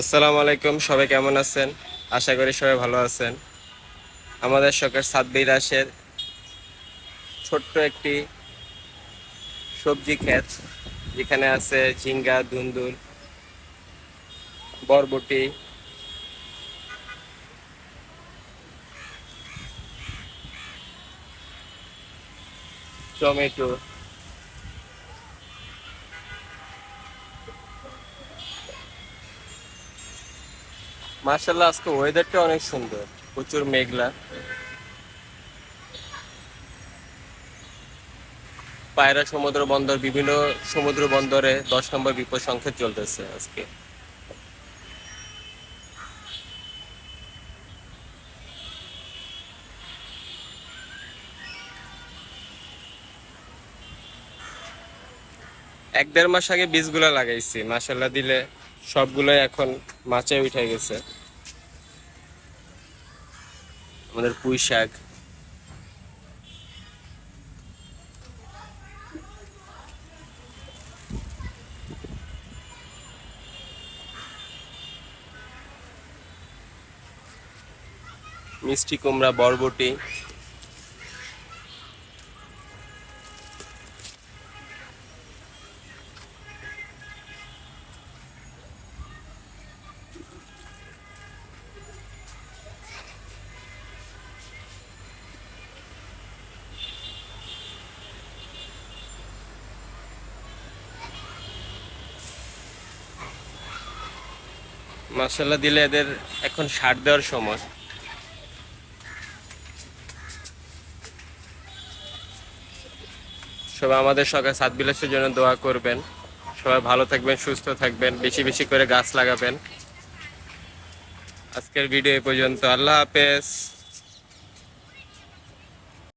আসসালামু আলাইকুম, সবাই কেমন আছেন? আশা করি সবাই ভালো আছেন। আমাদের শখের সাতবির রাসের ছোট্ট একটি সবজি ক্ষেত, যেখানে আছে ঝিঙ্গা, দুন্দুল, বরবটি, টমেটো মার্শাল্লাহ আজকে ওয়েদারটা অনেক সুন্দর। প্রচুর মেঘলা। পায়রা সমুদ্র বন্দর, বিভিন্ন সমুদ্র বন্দরে দশ নম্বর বিপদ সংকেত চলতেছে আজকে। এক দেড় মাস আগে বীজগুলা লাগাইছি মাসাল্লাহ দিলে সবগুলোই এখন মাচায় উঠে গেছে। আমাদের পুঁই শাক। মিষ্টি কুমড়া বরবটি। মশলা দিলে এদের এখন সার দেওয়ার সময়। সবাই আমাদের সকাল সাত বিলাসের জন্য দোয়া করবেন। সবাই ভালো থাকবেন, সুস্থ থাকবেন, বেশি বেশি করে গাছ লাগাবেন। আজকের ভিডিও এ পর্যন্ত। আল্লাহ হাফেজ।